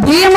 ಭೀಮ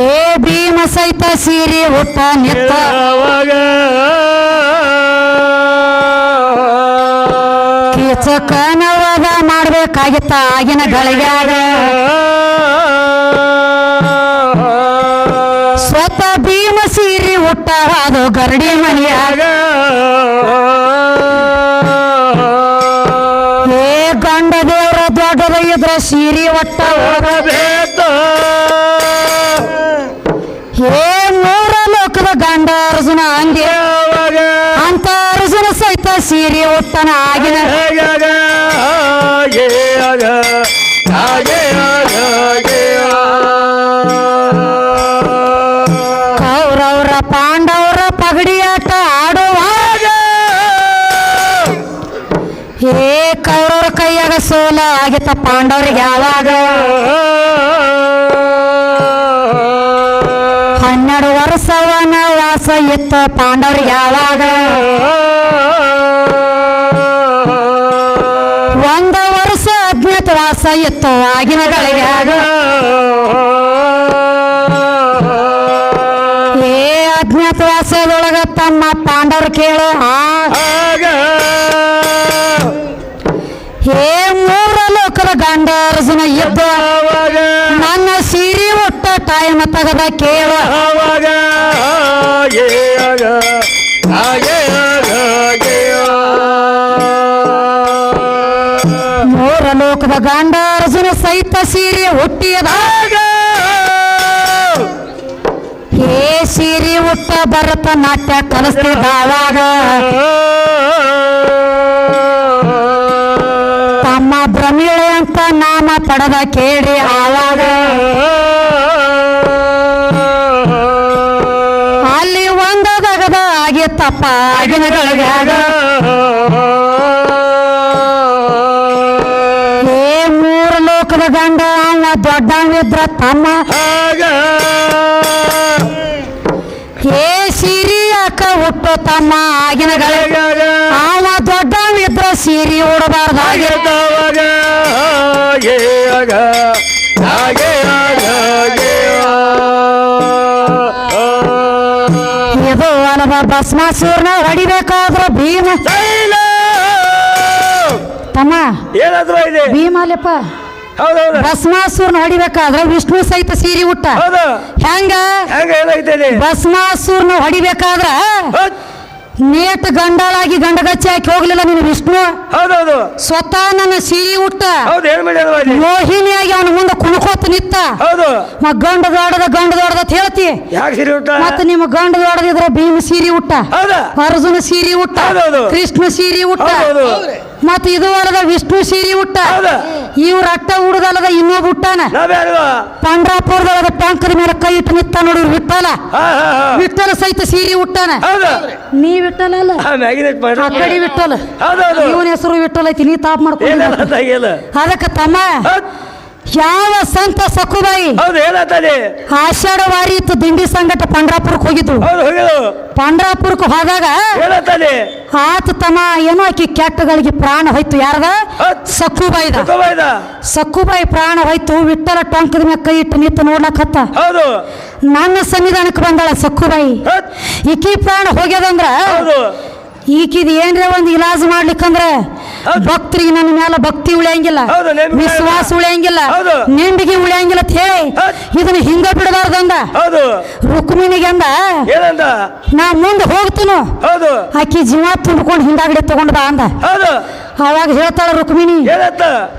ಏ ಭೀಮ ಸಹಿತ ಸೀರೆ ಹುಟ್ಟ ನಿತ್ತ. ಯಾವಾಗ ಕೀಚಕನವದ ಮಾಡ್ಬೇಕಾಗಿತ್ತ ಆಗಿನ ಗಳಿಗ್ಯಾಗ ಸ್ವತಃ ಭೀಮ ಸೀರೆ ಹುಟ್ಟ ಅದು ಗರಡಿ ಮನೆಯಾಗ. ಬೇತ ಏ ಮೂರ ಲೋಕದ ಗಂಡ ಅರ್ಜುನ ಯಾವಾಗ? ಅಂತ ಅರ್ಜುನ ಸಹಿತ ಸೀರೆ ಉಟ್ಟನ ಆಗಿನ ಸೋಲ ಆಗಿತ್ತ ಪಾಂಡವ್ರಿಗೆ ಯಾವಾಗ? ಹನ್ನೆರಡು ವರ್ಷವನ ವಾಸ ಇತ್ತ ಪಾಂಡವರಿಗೆ ಯಾವಾಗ? ಒಂದ ವರ್ಷ ಅಜ್ಞಾತ ವಾಸ ಇತ್ತು ಆಗಿನ ಗಳಿಗ್ಯಾಗ ಏ ಅಜ್ಞಾತ ವಾಸದೊಳಗ ತಮ್ಮ ಪಾಂಡವ್ರು ಕೇಳು, ಆ ಟೈಮ್ ತಗದ ಕೇಳ. ಹಾಗೆ ಮೂರ ಲೋಕದ ಗಂಡ ಅರ್ಜುನ ಸಹಿತ ಸೀರೆ ಹುಟ್ಟಿಯದ ಹೇ ಸೀರೆ ಹುಟ್ಟ ಭರತ ನಾಟ್ಯ ಕಲಿಸ್ತಿದ್ದ ಅವಾಗ ತಮ್ಮ ಭ್ರಮಿಳೆ ಅಂತ ನಾಮ ಪಡೆದ ಕೇಳಿ ಆವಾಗ. ಆಗಿನ ಗಳಿಗ್ಯಾಗ ಏ ಮೂರು ಲೋಕದ ಗಂಡ ಅವ ದೊಡ್ಡವಿದ್ರ ತಮ್ಮ. ಏ ಸಿರಿ ಅಕ್ಕ ಹುಟ್ಟು ತಮ್ಮ? ಆಗಿನ ಅವ ದೊಡ್ಡವಿದ್ರ ಸಿರಿ ಉಡಬಾರ್ದಾಗಿ ಆಗಿರ್ತಾವಾಗ ಹಾಗೆ ಆಗ ಹಾಗೆ ಆಗ. ಇದು ಅಲವ ಭಸ್ಮಾಸೂರ್ನ ಹೊಡಿಬೇಕಾದ್ರ ಭೀಮ. ತಮ್ಮ ಏನಾದ್ರು ಇದೆ? ಭೀಮಲ್ಲಪ್ಪ ಹೌದೌದು ಭಸ್ಮಾಸೂರ್ನ ಹೊಡಿಬೇಕಾದ್ರ ವಿಷ್ಣು ಸಹಿತ ಸೀರಿ ಹುಟ್ಟ ಹೌದು. ಹೆಂಗ? ಭಸ್ಮಾಸೂರ್ನ ಹೊಡಿಬೇಕಾದ್ರ ನೇಟ್ ಗಂಡಾಳಾಗಿ ಗಂಡಗಚ್ಚಿ ಹಾಕಿ ಹೋಗ್ಲಿಲ್ಲ ನೀನು ವಿಷ್ಣು? ಹೌದೌದು. ಸ್ವತಃ ನನ್ನ ಸಿಹಿ ಹುಟ್ಟ. ಹೌದು ಏನ್ ಮೋಹಿನಿಯಾಗಿ ಅವನ ಮುಂದೆ ಕುಣಕೋತ ನಿತ್ತ. ಹೌದು. ಮ ಗಂಡ ದೊಡ್ಡದ ಗಂಡ ದೊಡ್ಡದ ಅಂತ ಹೇಳ್ತಿ. ಯಾಕೆ ಸಿರಿ ಊಟ ಮತ್ತ ನಿಮ್ಮ ಗಂಡ ದೊಡ್ಡದಿದ್ರೆ ಭೀಮ ಸೀರಿ ಹುಟ್ಟ. ಹೌದಾ. ಅರ್ಜುನ ಸೀರಿ ಹುಟ್ಟ. ಹೌದೌದು. ಕೃಷ್ಣ ಸೀರಿ ಹುಟ್ಟ. ಹೌದೌದು. ಮತ್ತ ಇದು ಅಲ್ಲದ ವಿಷ್ಣು ಸೀರಿ ಉಟ್ಟ ಹೌದಾ. ಇವ್ರ ಅಟ್ಟ ಉಡುದಲ್ಲದ ಇನ್ನೊಬ್ಬ ಉಟ್ಟಾನ ನಾವ್ಯಾರು ಪಂಡ್ರಾಪುರದೊಳಗ ಟ್ಯಾಂಕರ್ ಮೇಲೆ ಕೈ ಇಟ್ಟು ನಿತ್ತ ನೋಡಿ ವಿಠಲ ವಿಠಲ ಸಹಿತ ಸೀರಿ ಉಟ್ಟಾನ ನೀ ವಿಠಲ ಅಲ್ಲ? ಕಡಿ ವಿಠಲ ಇವನ ಹೆಸರು ವಿಠಲ ಐತಿ ನೀ ತಾಪ್ ಮಾಡ್ಕೊಂಡು ಅದಕ್ಕೆ ತಮ್ಮ. ಯಾವ ಸಂತ ಸಕುಬಾಯಿ? ಹೌದು ಆಷಾಢ ವಾರಿ ಇತ್ತು ದಿಂಡಿ ಸಂಗಟ ಪಂಡ್ರಾಪುರಕ್ಕೆ ಹೋಗಿದ್ರು ಹೌದು ಪಂಡ್ರಾಪುರಕ್ಕೆ ಹೋದಾಗ ಆತ ತಮ್ಮ ಏನೋ ಆಕಿ ಕೆಟ್ಟಗಳಿಗೆ ಪ್ರಾಣ ಹೋಯ್ತು. ಯಾರದ. ಸಕ್ಕುಬಾಯಿದ ಸಕ್ಕುಬಾಯಿ ಪ್ರಾಣ ಹೋಯ್ತು. ವಿಠಲ ಟಂಕದ ಮೇಲೆ ಕೈ ಇಟ್ಟು ನಿಂತು ನೋಡ್ಲಕತ್ತ ಹೌದು. ನನ್ನ ಸನ್ನಿಧಾನಕ್ಕೆ ಬಂದಾಳ ಸಕ್ಕುಬಾಯಿ. ಈಕಿ ಪ್ರಾಣ ಹೋಗ್ಯದಂದ್ರ ಈಕಿದ್ ಏನ್ರ ಒಂದು ಇಲಾಜ್ ಮಾಡ್ಲಿಕ್ಕಂದ್ರ. ಭಕ್ತರಿಗೆ ನನ್ನ ಮೇಲೆ ಭಕ್ತಿ ಉಳಿಯಂಗಿಲ್ಲ ವಿಶ್ವಾಸ ಉಳಿಯಂಗಿಲ್ಲ. ಹೌದು. ನೆಂಬಿಗೆ ಉಳಿಯಂಗಿಲ್ಲ ಅಂತ ಹೇಳಿ. ಇದನ್ನ ಹಿಂಗ ಅಂದ ಏನಂದ? ನಾ ಮುಂದೆ ಹೋಗ್ತನು. ಹೌದು. ಆಕಿ ಜೀವ ತುಂಬಿಕೊಂಡು ಹಿಂದಾಗಡೆ ತಗೊಂಡ್ ಬಾ ಅಂದ. ಹೌದು. ಅವಾಗ ಹೇಳ್ತಾಳ ರುಕ್ಮಿಣಿ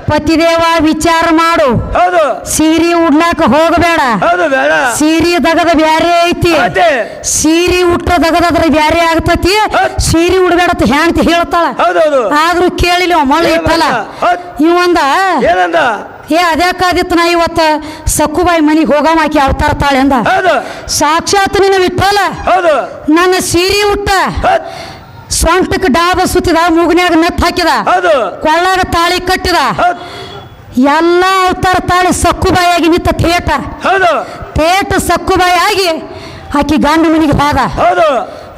ಪತಿದೇವ ವಿಚಾರ ಮಾಡು. ಹೌದು. ಸೀರೆ ಉಡ್ಲಾಕ ಹೋಗಬೇಡ. ಹೌದು ಬೇಡ. ಸೀರೆ ದಗದ ಬ್ಯಾರೆ ಐತಿ. ಮತ್ತೆ ಸೀರೆ ಉಟ್ಟ ದಗದದ್ರ ಬ್ಯಾರೆ ಆಗ್ತತಿ. ಸೀರಿ ಉಡ್ಬೇಡ ಅಂತ ಹೆಣ್ತಿ ಹೇಳ್ತಾಳ. ಹೌದೌದು. ಆದ್ರೂ ಕೇಳಿಲ್ಲ ಮಳೆ ಇತ್ತಲ್ಲ ಹೌದ್. ಇವಂದ ಏನಂದ? ಏ ಅದ್ಯಾಕಾದಿತ್ತು ನಾ ಇವತ್ತ. ಸಕ್ಕುಬಾಯಿ ಮನಿಗೆ ಹೋಗವ ಹಾಕಿ ಅವತಾರ ತಾಳೆ ಅಂದ. ಹೌದು. ಸಾಕ್ಷಾತ್ ನಿನ್ನ ವಿಠಲ ಹೌದು. ನನ್ನ ಸೀರಿ ಉಟ್ಟ. ಹೌದ್. ಸೊಂಟಕ್ಕೆ ಡಾಬ ಸುತ್ತಿದ ಮೂಗನ್ಯಾಗ ನೆತ್ ಹಾಕಿದ ಹೌದು ಕೊಳ್ಳಾಗ ತಾಳಿ ಕಟ್ಟಿದ. ಹೌದು. ಎಲ್ಲ ಅವತಾರ ತಾಳಿ ಸಕ್ಕುಬಾಯಿಯಾಗಿ ನಿಂತ ಥೇಟ. ಹೌದು. ಥೇಟ ಆಗಿ ಆಕಿ ಗಂಡ ಮನಿಗೆ ಹೋದ. ಹೌದು.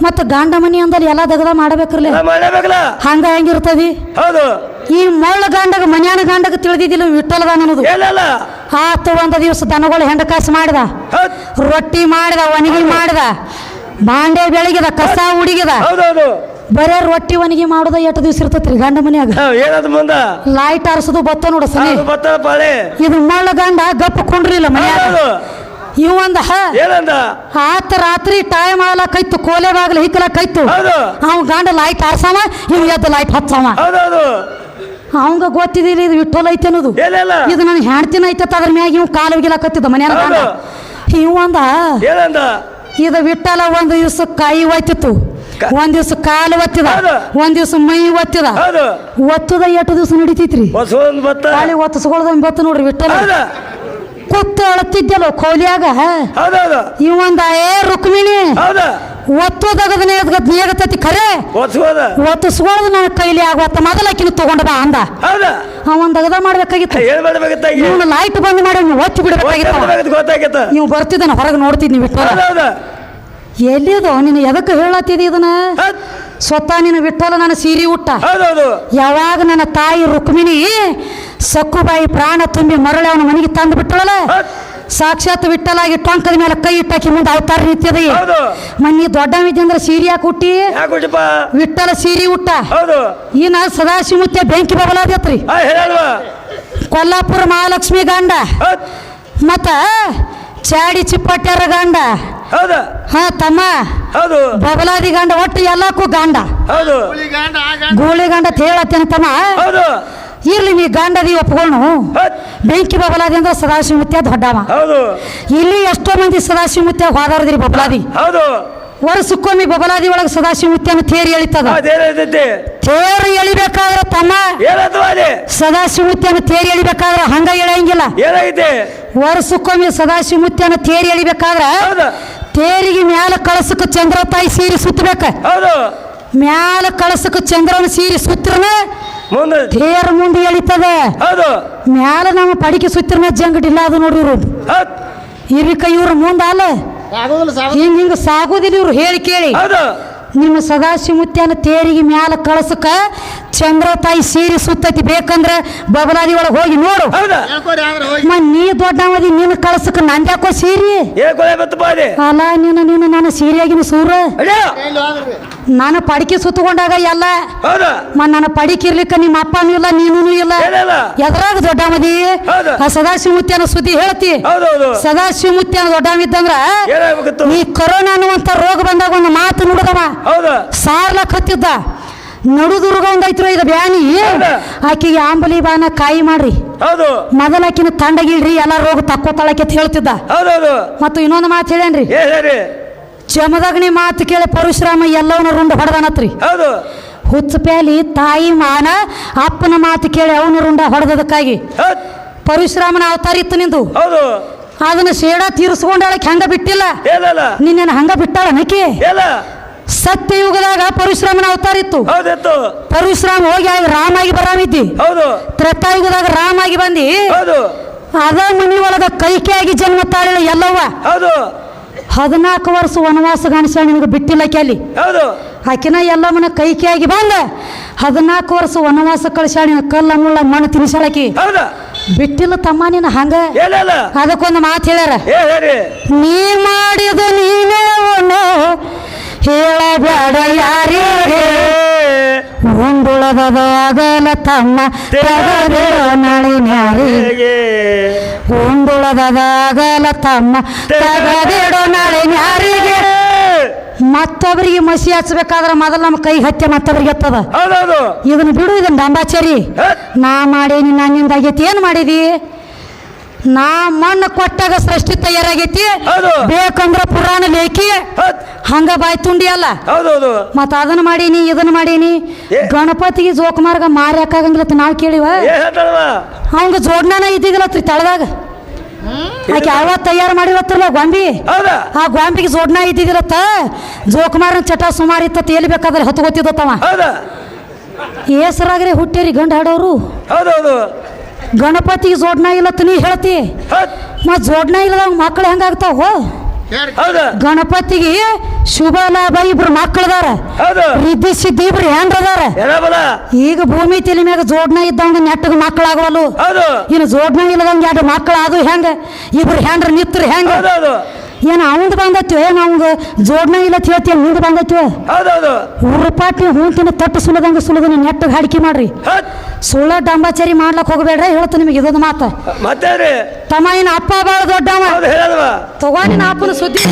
ಮತ್ತ ಗಂಡ ಮನಿ ಅಂದಲ್ಲಿ ಎಲ್ಲ ದಗದ ಮಾಡಬೇಕ್ರಲ್ಲ? ಹಂಗ ಹೆಂಗಿರ್ತದಿ ಹೌದು. ಈ ಮಳ್ಳ ಗಂಡಗ ಮನ್ಯಾನ ಗಂಡಗ ತಿಳಿದಿದ್ದಿಲ್ಲ ವಿಠಲದ ಅನ್ನೋದು. ಆತು ಒಂದು ದಿವಸ ದನಗಳು ಹೆಂಡ ಕಾಸು ಮಾಡಿದ ರೊಟ್ಟಿ ಮಾಡಿದ ಒಣಗಿ ಮಾಡಿದ. ಬಾಂಡೆ ಬೆಳಗಿದ ಕಸ ಹುಡುಗಿದ. ಹೌದೌದು ಬರೇ ರೊಟ್ಟಿ ಒಣಗಿ ಮಾಡೋದ ಎಷ್ಟು ದಿವಸ ಇರ್ತೈತ್ರಿ ಗಂಡ ಮನ್ಯಾಗ? ಏನದು ಮುಂದ? ಲೈಟ್ ಆರಿಸೋದು ಬತ್ತ ನೋಡ ಸನಿ. ಹೌದು ಬತ್ತ ಪಾಳೆ. ಇದು ಮಳ್ಳ ಗಂಡ ಗಪ್ಪ ಕುಂಡ್ರಿಲ್ಲ ಮನ್ಯಾಗ. ಇವಂದ ಏನಂದ? ಆತ ರಾತ್ರಿ ಟೈಮ್ ಆಗ್ಲಕೈತು ಕೋಲೆ ಬಾಗ್ಲ ಹಿಕ್ಕಲಕೈತು ಹೌದು. ಅವ ಗಂಡ ಲೈಟ್ ಆರ್ಸವ ಇವ್ ಎದ್ದು ಲೈಟ್ ಹಚ್ಚವ. ಹೌದೌದು ಅವಂಗ ಗೊತ್ತಿದಿಲ್ಲ ಇದು ವಿಠೋಲ್ ಐತೆ ಅನ್ನೋದು. ಇದು ಇದು ನನ್ನ ಹೆಣ್ತಿನ ಐತೆ ಅದ್ರ ಮ್ಯಾಗ ಇವ್ ಕಾಲು ಒಗಿಲಕತ್ತಿದ್ದ ಮನ್ಯಾನ ಗಂಡ. ಹೌದು. ಇವ್ ಅಂದ ಏನಂದ? ಇದು ವಿಠಲ ಒಂದು ದಿವ್ಸ ಕೈ ಒತ್ತಿತ್ತು ಕ- ಒಂದ್ ದಿವ್ಸ ಕಾಲು ಒತ್ತಿದ. ಒಂದ್ ದಿವ್ಸ ಮೈ ಒತ್ತಿದ. ಒತ್ತದ ಎಷ್ಟು ದಿವ್ಸ ನಡೀತೈತ್ರಿ? ಹೊಸ ಒಂದ್ ಬತ್ತ ಕಾಲಿ ಒತ್ತಿಸ್ಕೊಳ್ದ ಬತ್ತು ನೋಡ್ರಿ ವಿಠಲ್ ಕುತ್ತ ಕೂತ್ ಅಳತಿದ್ದಲ್ಲ ಕೋಲಿಯಾಗ ಇವೊಂದ ಇವಂದ ಏ ರುಕ್ಮಿಣಿ. ಹೌದ. ಒತ್ತೋದಗದ ನೇಗತತಿ ಖರೆ. ಒತ್ತಿಸ್ಕೊಳ್ದು ನನ್ನ ಕೈಲಿ ಆಗುವತ್ತ ಮೊದಲಕ್ಕಿನ ತಗೊಂಡ ಬಾ ಅಂದ. ಒಂದ್ ಅವನ್ ದಗದ ಮಾಡ್ಬೇಕಾಗಿತ್ತು ಇವನು ಲೈಟ್ ಬಂದ್ ಮಾಡಿ ನೀವು ಒತ್ತಿ ಬಿಡ್ಬೇಕಾಗಿತ್ತು ನೀವು ಬರ್ತಿದ್ದಾನ ಹೊರಗೆ ನೋಡ್ತಿದ್ನಿ ವಿಠಲ ಹೌದೌದ ಎಲ್ಲಿದು? ನೀನು ಎದಕ್ಕೆ ಹೇಳತ್ತಿದಿ ಇದನ್ನ? ಸ್ವತಃ ನೀನು ವಿಠಲ ನನ್ನ ಸೀರೆ ಉಟ್ಟ. ಯಾವಾಗ ನನ್ನ ತಾಯಿ ರುಕ್ಮಿಣಿ ಸಕ್ಕುಬಾಯಿ ಪ್ರಾಣ ತುಂಬಿ ಮರಳಿ ಅವನ ಮನೆಗೆ ತಂದು ಬಿಟ್ಟಳಲ್ಲ? ಸಾಕ್ಷಾತ್ ವಿಠಲಾಗಿ ಟೊಂಕದ ಮೇಲೆ ಕೈ ಇಟ್ಟಾಕಿ ಮುಂದೆ ಅವತಾರ ನಿಂತಿದೆ. ಮನಿ ದೊಡ್ಡ ಅಂದ್ರೆ ಸೀರೆ ಯಾಕೆ ಹುಟ್ಟಿ ವಿಟ್ಟಲ ವಿಠಲ ಸೀರೆ ಉಟ್ಟ. ಹೌದು. ಸದಾಶಿ ಮುತ್ತೆ ಬೆಂಕಿ ಬಬಲಾದತ್ರಿ. ಕೊಲ್ಲಾಪುರ ಮಹಾಲಕ್ಷ್ಮಿ ಗಂಡ. ಮತ್ತ ಚಾಡಿ ಚಿಪ್ಪಟ್ಯಾರ ಗಂಡ. ಹೌದ. ಹಾ ತಮ್ಮ. ಹೌದು. ಬಬಲಾದಿ ಗಂಡ ಒಟ್ಟು ಎಲ್ಲಕ್ಕೂ ಗಂಡ. ಹೌದು. ಗೂಳಿ ಗಂಡ. ಹೇಳತ್ತೇನೆ ತಮ್ಮ. ಹೌದು. ಇರ್ಲಿ ನೀ ಗಂಡದಿ ಒಪ್ಕೊಂಡು ಬೆಂಕಿ ಬಬಲಾದಿ ಅಂದ್ರೆ ಸದಾಶಿವಮುತ್ಯ ದೊಡ್ಡವ. ಹೌದು. ಇಲ್ಲಿ ಎಷ್ಟೋ ಮಂದಿ ಸದಾಶಿವಮುತ್ಯ ಹೋದಾರದ್ರಿ ಬಬಲಾದಿ. ಹೌದು. ವರ್ಷಕ್ಕೊಮ್ಮೆ ಬಬಲಾದಿ ಒಳಗೆ ಸದಾಶಿವಮುತ್ಯನ ತೇರಿ ಎಳಿತದ. ತೇರಿ ತೇರು ಎಳಿಬೇಕಾದ್ರೆ ತಮ್ಮ. ಸದಾಶಿವ ಅಲ್ಲಿ ಸದಾಶಿವಮುತ್ಯನ ತೇರಿ ಎಳಿಬೇಕಾದ್ರೆ ಹಂಗ ಎಳೆಯಂಗಿಲ್ಲ. ವರ್ಷಕ್ಕೊಮ್ಮೆ ಸದಾಶಿವಮುತ್ಯನ ತೇರಿ ಎಳಿಬೇಕಾದ್ರೆ ಹೌದು. ತೇರಿಗೆ ಮ್ಯಾಲ ಕಳಸಕ್ಕೆ ಚಂದ್ರ ತಾಯಿ ಸೀರೆ ಸುತ್ತಬೇಕ. ಹೌದು. ಮ್ಯಾಲ ಕಳಸಕ್ಕೆ ಚಂದ್ರನ ಸೀರೆ ಸುತ್ತರನ ಮುಂದೆ. ತೇರ್ ಮುಂದೆ ಎಳಿತದೆ. ಹೌದು. ಮ್ಯಾಲ ನಮ್ಮ ಪಡಿಕೆ ಸುತ್ತಿರನ ಜಂಗಡಿಲ್ಲ ಅದು ನೋಡ್ರಿ ಇವ್ರು. ಹೌದ್. ಇರ್ಲಿಕ್ಕ ಇವ್ರ ಮುಂದ ಅಲ್ಲ. ಹಿಂಗ ಹಿಂಗ ಸಾಗೋದಿಲ್ಲ ಇವ್ರು ಹೇಳಿ ಕೇಳಿ. ಹೌದು. ನಿಮ್ಮ ಸದಾಶಿವಮುತ್ಯನ ತೇರಿಗೆ ಮ್ಯಾಲ ಕಳಸಕ ಚಂದ್ರ ತಾಯಿ ಸೀರೆ ಸುತ್ತೈತಿ ಬೇಕಂದ್ರೆ ಬಬಲಾದಿ ಒಳಗೆ ಹೋಗಿ ನೋಡು. ಮ ನೀ ದೊಡ್ಡವದಿ ನಿನ್ನ ಕಳಸಕ ನಂದ್ಯಾಕೋ ಸೀರೆ? ಅಲ್ಲಿ ಅಲ್ಲ ನೀನು ನೀನು ನಾನು ಸೀರೆಯಾಗಿನ ಸೂರ? ನಾನು ಪಡಿಕೆ ಸುತ್ತಕೊಂಡಾಗ ಎಲ್ಲ. ನಾನು ಮ ನನ್ನ ಪಡಿಕೆ ಇರ್ಲಿಕ್ಕೆ ನಿಮ್ಮ ಅಪ್ಪನೂ ಇಲ್ಲ ನೀನು ಇಲ್ಲ. ಎದ್ರಾಗ ದೊಡ್ಡವದಿ ಹೌದು. ಆ ಸದಾಶಿವಮುತ್ಯನ ಸುದ್ದಿ ಹೇಳ್ತಿ. ಹೌದೌದು. ಸದಾಶಿವಮುತ್ಯನ ದೊಡ್ಡ ಇದ್ದಂದ್ರ ಈ ಕೊರೋನಾ ಅನ್ನುವಂತ ರೋಗ ಬಂದಾಗ ಒಂದು ಮಾತು ನುಡಿದವ. ಸಾರ್ಲಕ್ ಹತ್ತಿದ್ದ ನಡುದುರ್ಗ ಒಂದೈತ್ರ ಇದು ಬ್ಯಾನಿ. ಆಕೆಗೆ ಆಂಬಲಿ ಬಾನ ಕಾಯಿ ಮಾಡ್ರಿ. ಹೌದು. ಮೊದಲ ಆಕಿನ ತಂಡಗಿಳ್ರಿ ಎಲ್ಲ ರೋಗ ತಕ್ಕೋತಾಳಕ್ಕೆ ಹೇಳ್ತಿದ್ದ. ಮತ್ತು ಇನ್ನೊಂದು ಮಾತು ಹೇಳೇನ್ರಿ ಜಮದಗ್ನಿ ಮಾತು ಕೇಳಿ ಪರಶುರಾಮ ಎಲ್ಲವನ್ನ ರುಂಡ ಹೊಡೆದನತ್ರಿ. ಹೌದು. ಹುಚ್ಚ ಪ್ಯಾಲಿ ತಾಯಿ ಮಾನ ಅಪ್ಪನ ಮಾತು ಕೇಳಿ ಅವನು ರುಂಡ ಹೊಡೆದದಕ್ಕಾಗಿ. ಪರಶುರಾಮನ ಅವತಾರ ಇತ್ತು ನಿಂದು. ಹೌದು. ಅದನ್ನ ಶೇಡ ತೀರಿಸ್ಕೊಂಡಾಳಕ್ಕೆ ಹಂಗ ಬಿಟ್ಟಿಲ್ಲ. ನಿನ್ನ ಹಂಗ ಬಿಟ್ಟಾಳ ನಕಿ? ಸತ್ಯ ಯುಗದಾಗ ಪರಶುರಾಮನ ಅವತಾರ ಇತ್ತು. ಹೌದಿತ್ತು. ಪರಶುರಾಮ ಹೋಗಿ ಆಗ ರಾಮಾಗಿ ಬರಾಮಿದ್ದಿ. ತ್ರೇತಾಯುಗದಾಗ ರಾಮಾಗಿ ಬಂದಿ. ಹೌದು. ಅದ ಮನಿ ಒಳಗ ಕೈಕೆಯಾಗಿ ಜನ್ಮ ತಾಳಿಲ್ಲ ಎಲ್ಲವ್ವ. ಹೌದು. ಹದಿನಾಲ್ಕು ವರ್ಷ ವನವಾಸ ಗಣಸ ನಿನಗೆ ಬಿಟ್ಟಿಲ್ಲ ಕ್ಯಾಲಿ ಹೌದು. ಆಕಿನ ಎಲ್ಲಮ್ಮನ ಕೈಕಿಯಾಗಿ ಬಂದ. ಹದಿನಾಲ್ಕು ವರ್ಷ ವನವಾಸ ಕಳಿಸ್ಯಾಳ ನಿನ್ನ ಕಲ್ಲ ಮುಳ್ಳ ಮಣ್ಣು ತಿನ್ಸಾಳಕಿ ಬಿಟ್ಟಿಲ್ಲ ತಮ್ಮ ನೀನು ಹಂಗ? ಅದಕ್ಕೊಂದು ಮಾತು ಹೇಳ್ಯಾರ. ನೀ ಮಾಡಿದ ನೀನೇ ಹೇಳಬೇಡ ಯಾರಿಗೆ ಒಂದುಳದ ಆಗಲ ತಮ್ಮ ತಗದಿರೋ ನಾಳಿನ್ಯಾರಿ. ಒಂದುಳದ ಆಗಲ ತಮ್ಮ ತಗದಿಡೋ ನಾಳಿನ್ಯಾರಿಗೆ. ಮತ್ತೊಬ್ಬರಿಗೆ ಮಸಿ ಹಚ್ಬೇಕಾದ್ರೆ ಮೊದಲು ನಮ್ಮ ಕೈ ಹತ್ಯೆ ಮತ್ತೊಬ್ಬರಿಗೆ ಹತ್ತದ ಇದನ್ನ ಬಿಡು ಇದನ್ನ ಡಂಬಾಚಾರಿ. ನಾ ಮಾಡೇನಿ ನಾನಿಂದಾಗೈತಿ ಏನು ಮಾಡಿದಿ? ನಾ ಮಣ್ಣು ಕೊಟ್ಟಾಗ ಸೃಷ್ಟಿ ತಯಾರಾಗೈತಿ. ಬೇಕಂದ್ರ ಪುರಾಣ ಲೇಖಿ. ಹಂಗ ಬಾಯ್ ತುಂಡಿ ಅಲ್ಲ. ಮತ್ ಮತ್ತ ಅದನ್ನ ಮಾಡೀನಿ ಇದನ್ನ ಮಾಡೀನಿ. ಗಣಪತಿಗೆ ಜೋಕುಮಾರ್ಗ ಮಾರಿ ಹಾಕಾಗಂಗಿಲ್ಲ ನಾವು ಕೇಳಿವ. ಅವಂಗ ಜೋಡ್ನಾನ ಇದ್ದಿದ್ದಿಲ್ಲತ್ರಿ ತಳದಾಗ. ಆಕೆ ಯಾವ ತಯಾರು ಮಾಡಿವತ್ತಲ್ಲ ಗೊಂಬಿ. ಆ ಗೊಂಬಿಗೆ ಜೋಡ್ನ ಇದ್ದಿದ್ದಿರತ್ತ ಜೋಕುಮಾರನ ಚಟ ಸುಮಾರು ಇತ್ತ ಎಲ್ಲಿ ಬೇಕಾದ್ರೆ ಹೌದಾ. ಏಸರಾಗ್ರೆ ಹುಟ್ಟೇರಿ ಗಂಡ ಹಾಡೋರು. ಹೌದೌದು ಗಣಪತಿಗೆ ಜೋಡ್ನ ಇಲ್ಲತ್ತ ನೀ ಹೇಳ್ತಿ? ಮತ್ ಜೋಡ್ನ ಇಲ್ಲದ ಮಕ್ಳು ಹೆಂಗಾಗ್ತಾವ ಹೌದು. ಗಣಪತಿಗೆ ಶುಭ ಲಾಭ ಇಬ್ರು ಮಕ್ಕಳದಾರ ಹೌದು. ರಿದ್ದಿ ಸಿದ್ಧಿ ಇಬ್ರು ಹೆಂಡ್ರದಾರ. ಏನ ಬಲ? ಈಗ ಭೂಮಿ ತಲೆ ಮ್ಯಾಗ ಜೋಡ್ನ ಇದ್ದಂಗ ನೆಟ್ಟಗ ಮಕ್ಕಳಾಗವಲ್ಲು ಹೌದು. ಇನ್ನು ಜೋಡ್ನ ಇಲ್ಲದಂಗ ಎರಡು ಮಕ್ಕಳು ಅದು ಹೆಂಗ? ಇಬ್ರು ಹೆಂಡ್ರ ನಿತ್ರ ಹೆಂಗ? ಹೌದು ಹೌದು. ಏನು ಅವಂದು ಬಂದತ್ತು ಏನು ಅವಂಗ ಜೋಡ್ನ ಇಲ್ಲ ತಿಳ್ತಿ ಮುಂದೆ ಬಂದತ್ತು ಉರುಪಾಟಿ ಹೂಂತಿನ ತಟ್ಟು ಸುಲದಂಗ ಸುಲದನ ನೆಟ್ಟಗೆ ಹಾಡಿಕೆ ಮಾಡ್ರಿ. ಸುಳ್ಳ ಡಂಬಾಚಾರಿ ಮಾಡ್ಲಕ್ ಹೋಗ್ಬೇಡ್ರಿ ಹೇಳ್ತ ನಿಮಗೆ ಇದೊಂದು ಮಾತು. ತಮ್ಮ ಇನ್ನ ಅಪ್ಪ ಬಾಳ ದೊಡ್ಡವ. ಹೌದು ನಿನ್ನ ಅಪ್ಪನ ಸುದ್ದಿ.